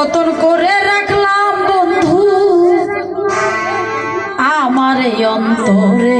যতন করে রাখলাম বন্ধু। আমার অন্তরে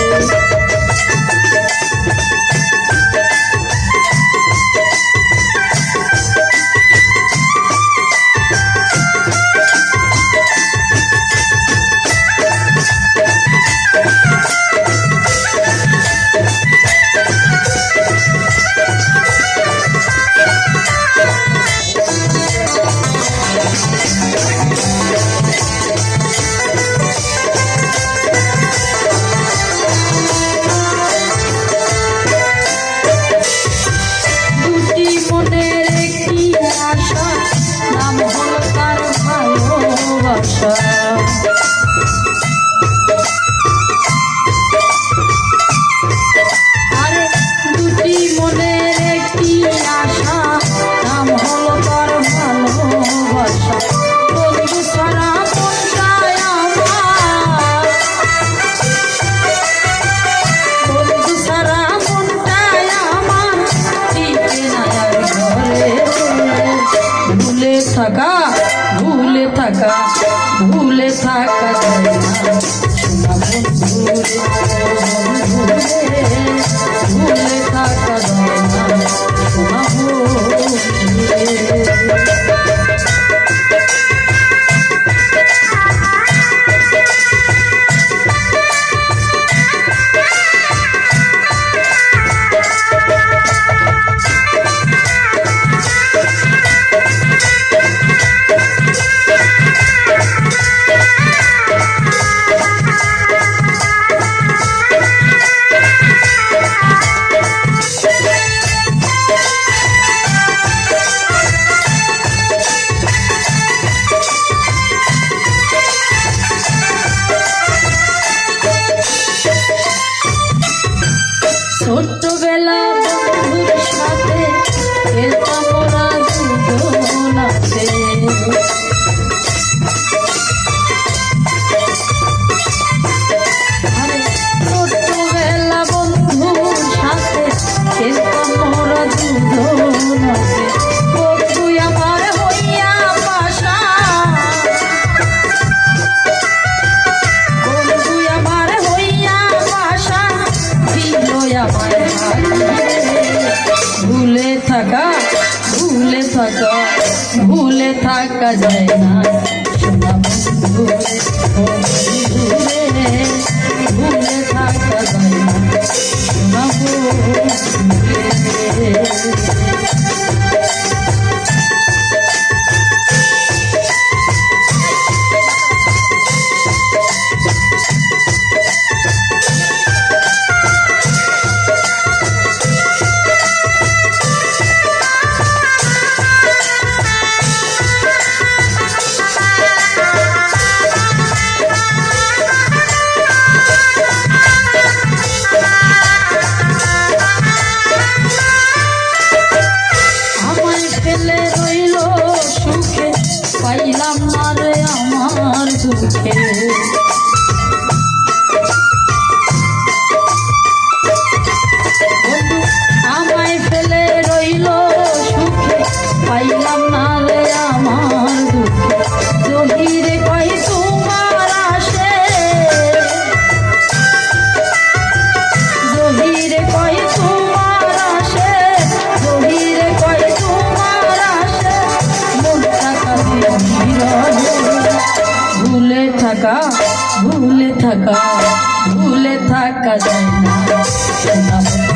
थका भूल थका भूल थका। corto velado. ভুলে থাকা ভুলে থাকা ভুলে থাকা যায় না। আমায় ফেলে রইল সুখে। পাইলাম না রে আমার দুঃখে। জহিরে পাইছি থাকা ভুলে থাকা যায় না।